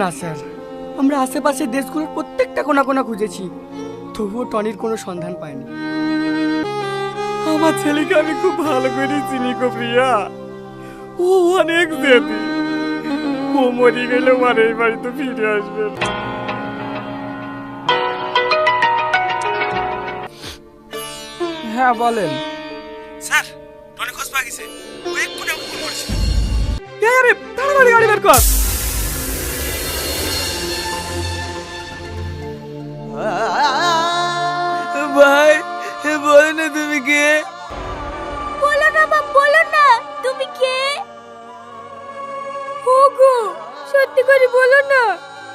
না স্যার। আমরা আশেপাশের দেশগুলোর প্রত্যেকটা কোনা কোনা খুঁজেছি। তবুও টনির কোনো সন্ধান পাইনি। আমার ছেলেকে আমি খুব ভালো করে চিনি গো প্রিয়া। ও অনেক জেদি। ও মরে গেলে আর এই বাড়িতে ফিরে আসবে। হ্যাঁ বলেন। স্যার টনি খোঁজ পা ও এক্ষুনি আমাকে ফোন করেছে এই আরে তাড়াতাড়ি গাড়ি বের কর। ভাই বলো না তুমি কে? বলো না বাপ বলো না। তুমি কে? ওগো সত্যি করে বলো না।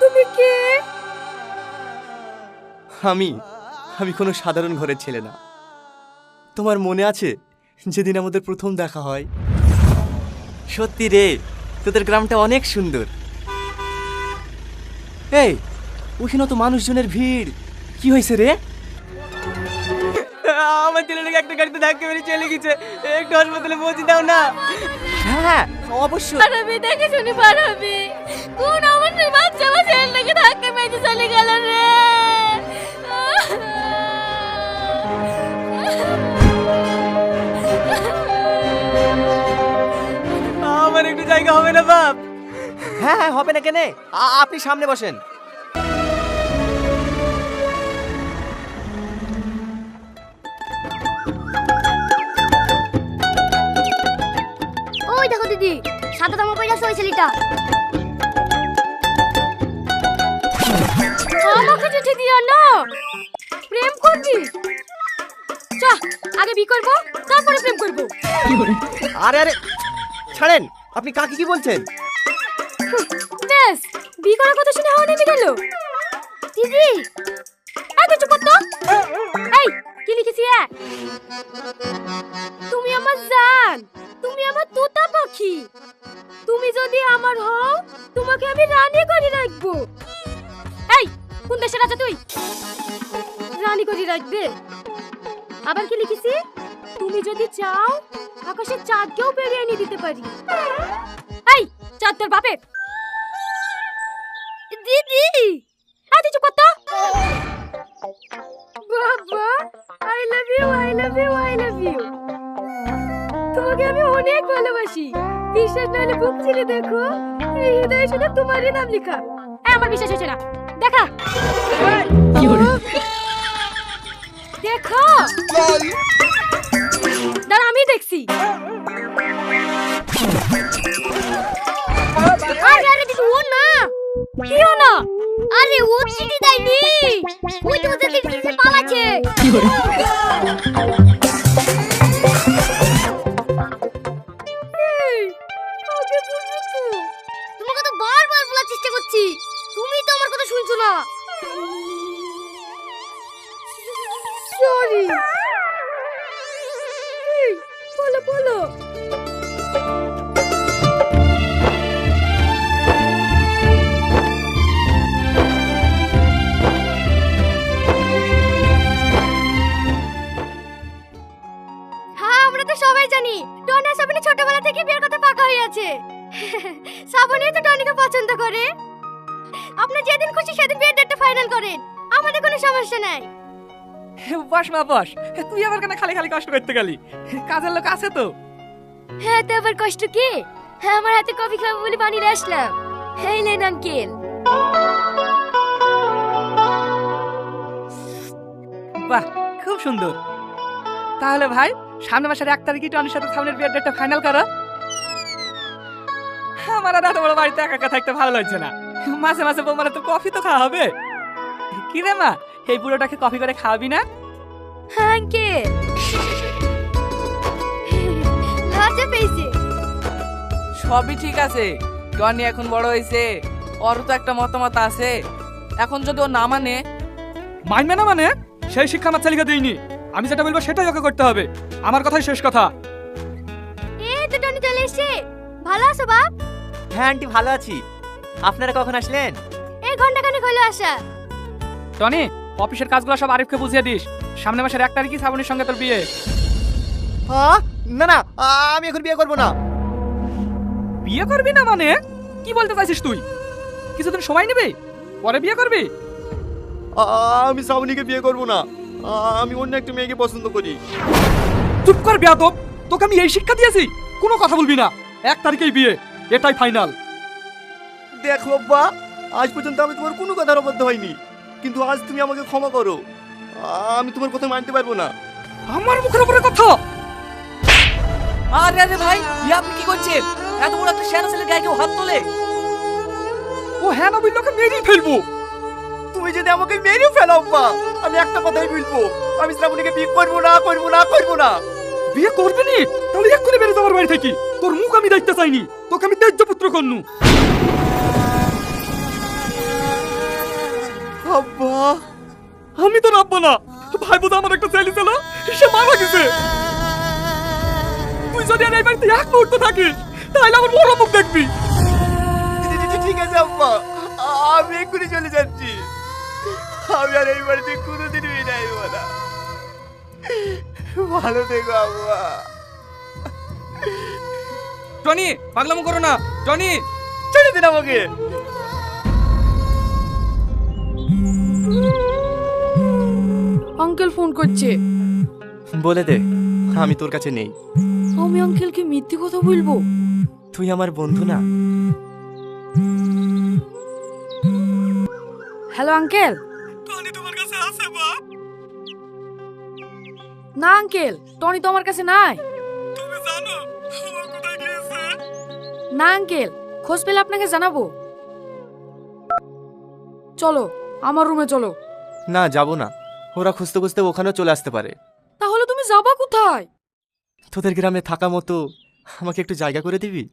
তুমি কে? আমি আমি কোনো সাধারণ ঘরের ছেলে না। তোমার মনে আছে যেদিন আমাদের প্রথম দেখা হয়? সত্যি রে তোদের গ্রামটা অনেক সুন্দর। এই ওখানে তো মানুষজনের ভিড়। কি হয়েছে রে? আমার ছেলেটাকে একটা গাড়িতে ধাক্কা মেরে চলে গেছে। একটু হাসপাতালে পৌঁছে দাও না। হ্যাঁ অবশ্যই। পারাবি দেখে শুনি পারাবি। কোন আমার বাচ্চা আমার ছেলেটাকে ধাক্কা মেরে চলে গেল রে? একটু জায়গা হবে না বাপ? হ্যাঁ হ্যাঁ হবে না কেনে? আ- আপনি সামনে বসেন। ওই দেখো দিদি সাদা জামা পরে আছে ওই ছেলেটা। আমাকে চিঠি দিও না। প্রেম করবি? চা আগে বি করব তারপরে প্রেম করব। আরে আরে ছাড়েন। আপনি কাকে কি বলছেন? তুমি আমার জান, তুমি আমার তোতা পাখি। তুমি যদি আমার হও, তোমাকে আমি রানী করে রাখব। এই, কোন দেশের রাজা তুই? রানী করে রাখবে। আবার কি লিখেছি? তুমি যদি চাও আকাশের চাঁদকেও পেরিয়ে এনে দিতে পারি। এই চাঁদ তোর বাপের। দিদি আদি চুপ কর তো। বাবা I love you I love you I love you তোমাকে আমি অনেক ভালোবাসি। বিশ্বাস না হলে বুক চিরে দেখো। এই হৃদয়ে শুধু তোমারই নাম লেখা। এ, আমার বিশ্বাস হচ্ছে না। দেখা। দেখো। দাঁড়া আমি দেখছি। দেয়নি। তোমাকে তো বারবার বলার চেষ্টা করছি। তুমি তো আমার কথা শুনছো না। আমাদের কোনো সমস্যা নাই। বস মা বস। তুই আবার কেন খালি খালি কষ্ট করতে গেলি? কাজের লোক আছে তো। হ্যাঁ তো আবার কষ্ট কি? হ্যাঁ আমার হাতে কফি খাব বলে বানিয়ে আসলাম। এই লেন আঙ্কেল। বাহ খুব সুন্দর। তাহলে ভাই সামনে মাসের এক তারিখে টনির সাথে সামনের বিয়ের ডেটটা ফাইনাল করো। আমার আর এত বড় বাড়িতে একা একা থাকতে ভালো লাগছে না। মাঝে মাঝে বৌমারা তো কফি তো খাওয়া হবে। কি রে মা? এই বুড়োটাকে কফি করে খাওয়াবি না? আঙ্কেল। লজ্জা পেয়েছে। সবই ঠিক আছে। টনি এখন বড় হয়েছে। ওর তো একটা মতামত আছে। এখন যদি ও না মানে? মানবে না মানে? সেই শিক্ষা আমার ছেলেকে দিইনি। আমি যেটা বলব সেটাই ওকে করতে হবে। আমার কথাই শেষ কথা। এই তো টনি চলে এসছে। ভালো আছো বাপ? হ্যাঁ আন্টি ভালো আছি। আপনারা কখন আসলেন? এই ঘণ্টা খানেক হলো আসা। টনি অফিসের কাজগুলো সব আরিফকে বুঝিয়ে দিস। সামনে মাসের এক তারিখই শ্রাবণীর সঙ্গে তোর বিয়ে। হ্যাঁ না না আমি এখন বিয়ে করব না। বিয়ে করবি না মানে? কি বলতে চাইছিস তুই? কিছুদিন সময় নেবে? পরে বিয়ে করবি? আমি শ্রাবণীকে বিয়ে করব না। আমি অন্য একটা মেয়েকে পছন্দ করি। চুপ কর বেয়াদব! তোকে আমি এই শিক্ষা দিয়েছি। কোনো কথা বলবি না। এক তারিখেই বিয়ে। এটাই ফাইনাল দেখো আব্বা আজ পর্যন্ত আমি তোমার কোনো কথার অবদ্ধ হয়নি কিন্তু আজ তুমি আমাকে ক্ষমা করো। আমি তোমার কথা মানতে পারব না। আমার মুখের উপরে কথা? আরে আরে ভাই আপনি কি করছেন? এত বড় একটা শেয়ার ছেলে গায়ে কেউ হাত তোলে? ও হ্যাঁ না বললে মেরেই ফেলব। তুমি যদি আমাকে মেরেও ফেলো আব্বা আমি একটা কথাই বলব। আমি শ্রাবণীকে বিয়ে করব না করব না করব না। বিয়ে করবি নি? তাহলে এক্ষুনি বেরোতে আমার বাড়ি থেকে। তোর মুখ আমি দেখতে চাইনি। তোকে আমি ত্যায্য পুত্র কন্যু আব্বা। আমি তো রাখব না। ভাই বোধ আমার একটা ছেলে ছিল সে মারা গেছে। তুই যদি আর এই বাড়িতে এক মুহূর্ত থাকিস তাহলে আমার বড় মুখ দেখবি। ঠিক- আছে আব্বা আমি এক্ষুনি চলে যাচ্ছি। আমি আর এই বাড়িতে কোনোদিন বিয়ে আইব না। ভালো থেকো আব্বা। টনি পাগলামো করো না। টনি ছেড়ে দিন আমাকে। আঙ্কেল ফোন করছে। বলে দে আমি তোর কাছে নেই। আমি আঙ্কেলকে মিথ্যে কথা বলব। তুই আমার বন্ধু না? হ্যালো আঙ্কেল টনি তোমার কাছে আছে বাপ। না আঙ্কেল টনি তো আমার কাছে নাই। তুমি জানো ও কোথায় গিয়েছে? না আঙ্কেল খোঁজ পেলে আপনাকে জানাব। চলো আমার রুমে চলো। না যাব না। ওরা খুঁজতে খুঁজতে ওখানেও চলে আসতে পারে। তাহলে তুমি যাবা কোথায়? তোদের গ্রামে থাকা মতো আমাকে একটু জায়গা করে দিবি?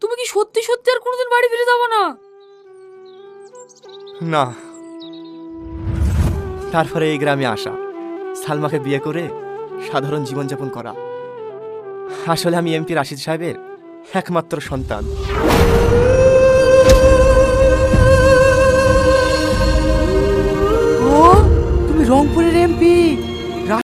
তুমি কি সত্যি সত্যি আর কোনোদিন বাড়ি ফিরে যাব না? না। তারপরে এই গ্রামে আসা। সালমাকে বিয়ে করে সাধারণ জীবনযাপন করা। আসলে আমি এমপি রাশিদ সাহেবের একমাত্র সন্তান। রংপুরের এমপি।